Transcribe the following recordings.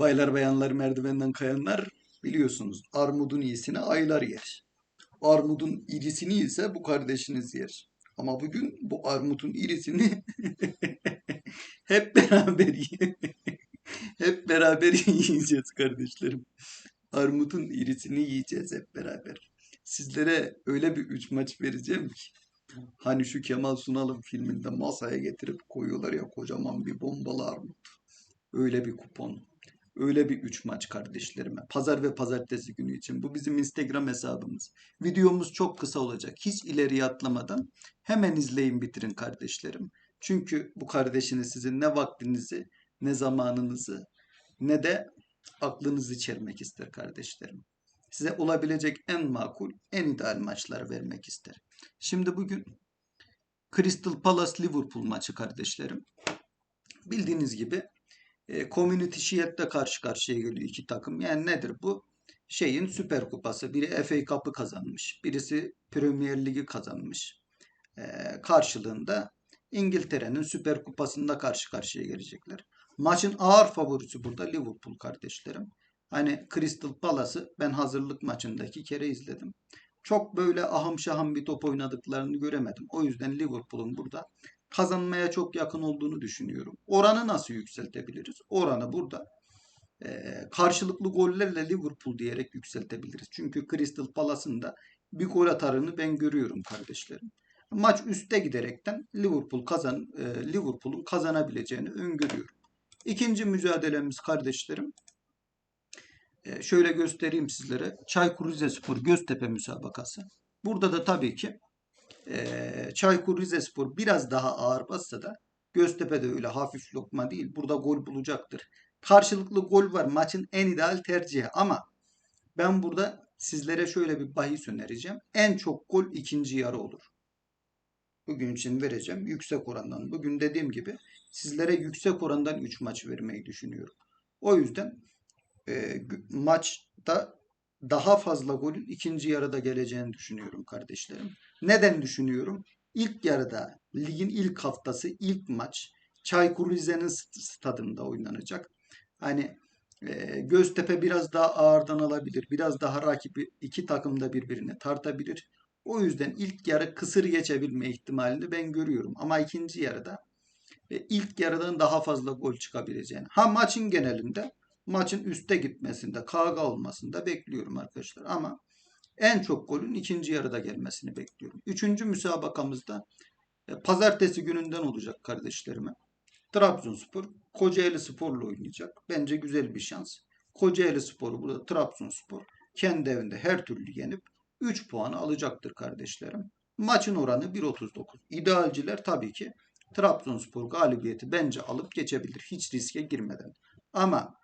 Baylar bayanlar merdivenden kayanlar biliyorsunuz armudun iyisini aylar yer. Armudun irisini ise bu kardeşiniz yer. Ama bugün bu armudun irisini hep beraber hep beraber yiyeceğiz kardeşlerim. Armudun irisini yiyeceğiz hep beraber. Sizlere öyle bir üç maç vereceğim ki. Hani şu Kemal Sunal'ın filminde masaya getirip koyuyorlar ya kocaman bir bombalı armut. Öyle bir kupon. Öyle bir üç maç kardeşlerime. Pazar ve pazartesi günü için. Bu bizim Instagram hesabımız. Videomuz çok kısa olacak. Hiç ileriye atlamadan hemen izleyin bitirin kardeşlerim. Çünkü bu kardeşiniz sizin ne vaktinizi, ne zamanınızı, ne de aklınızı içermek ister kardeşlerim. Size olabilecek en makul, en ideal maçları vermek ister. Şimdi bugün Crystal Palace Liverpool maçı kardeşlerim. Bildiğiniz gibi e, Community Shield'de karşı karşıya geliyor iki takım. Yani nedir bu? Şeyin Süper Kupası. Biri FA Cup'ı kazanmış. Birisi Premier Ligi kazanmış. E, karşılığında İngiltere'nin Süper Kupası'nda karşı karşıya gelecekler. Maçın ağır favorisi burada Liverpool kardeşlerim. Hani Crystal Palace'ı ben hazırlık maçında iki kere izledim. Çok böyle ahım şahım bir top oynadıklarını göremedim. O yüzden Liverpool'un burada kazanmaya çok yakın olduğunu düşünüyorum. Oranı nasıl yükseltebiliriz? Oranı burada e, karşılıklı gollerle Liverpool diyerek yükseltebiliriz. Çünkü Crystal Palace'ın da bir gol atarını ben görüyorum kardeşlerim. Maç üste giderekten Liverpool kazan e, Liverpool'un kazanabileceğini öngörüyorum. İkinci mücadelemiz kardeşlerim. E, şöyle göstereyim sizlere. Çaykur Rizespor Göztepe müsabakası. Burada da tabii ki e, Çaykur Rizespor biraz daha ağır bassa da Göztepe de öyle hafif lokma değil. Burada gol bulacaktır. Karşılıklı gol var. Maçın en ideal tercihi ama ben burada sizlere şöyle bir bahis önereceğim. En çok gol ikinci yarı olur. Bugün için vereceğim yüksek orandan. Bugün dediğim gibi sizlere yüksek orandan 3 maç vermeyi düşünüyorum. O yüzden e, maçta daha fazla golün ikinci yarıda geleceğini düşünüyorum kardeşlerim. Neden düşünüyorum? İlk yarıda ligin ilk haftası ilk maç Çaykur Rize'nin st- stadında oynanacak. Hani e, Göztepe biraz daha ağırdan alabilir. Biraz daha rakibi iki takım da birbirini tartabilir. O yüzden ilk yarı kısır geçebilme ihtimalini ben görüyorum. Ama ikinci yarıda e, ilk yarıdan daha fazla gol çıkabileceğini. Ha maçın genelinde maçın üste gitmesinde, kavga olmasında bekliyorum arkadaşlar. Ama en çok golün ikinci yarıda gelmesini bekliyorum. Üçüncü müsabakamızda e, pazartesi gününden olacak kardeşlerime. Trabzonspor Kocaeli Spor'la oynayacak. Bence güzel bir şans. Kocaeli Spor'u burada Trabzonspor kendi evinde her türlü yenip 3 puanı alacaktır kardeşlerim. Maçın oranı 1.39. İdealciler tabii ki Trabzonspor galibiyeti bence alıp geçebilir hiç riske girmeden. Ama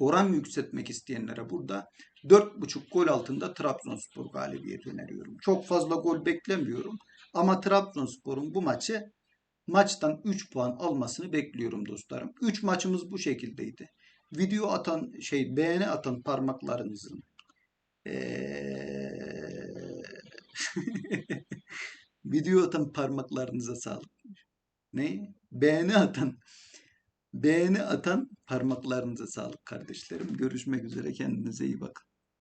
oran yükseltmek isteyenlere burada 4.5 gol altında Trabzonspor galibiyeti öneriyorum. Çok fazla gol beklemiyorum ama Trabzonspor'un bu maçı maçtan 3 puan almasını bekliyorum dostlarım. 3 maçımız bu şekildeydi. Video atan şey beğeni atan parmaklarınızın eee, video atan parmaklarınıza sağlık. Ne? Beğeni atan beğeni atan parmaklarınıza sağlık kardeşlerim. Görüşmek üzere kendinize iyi bakın.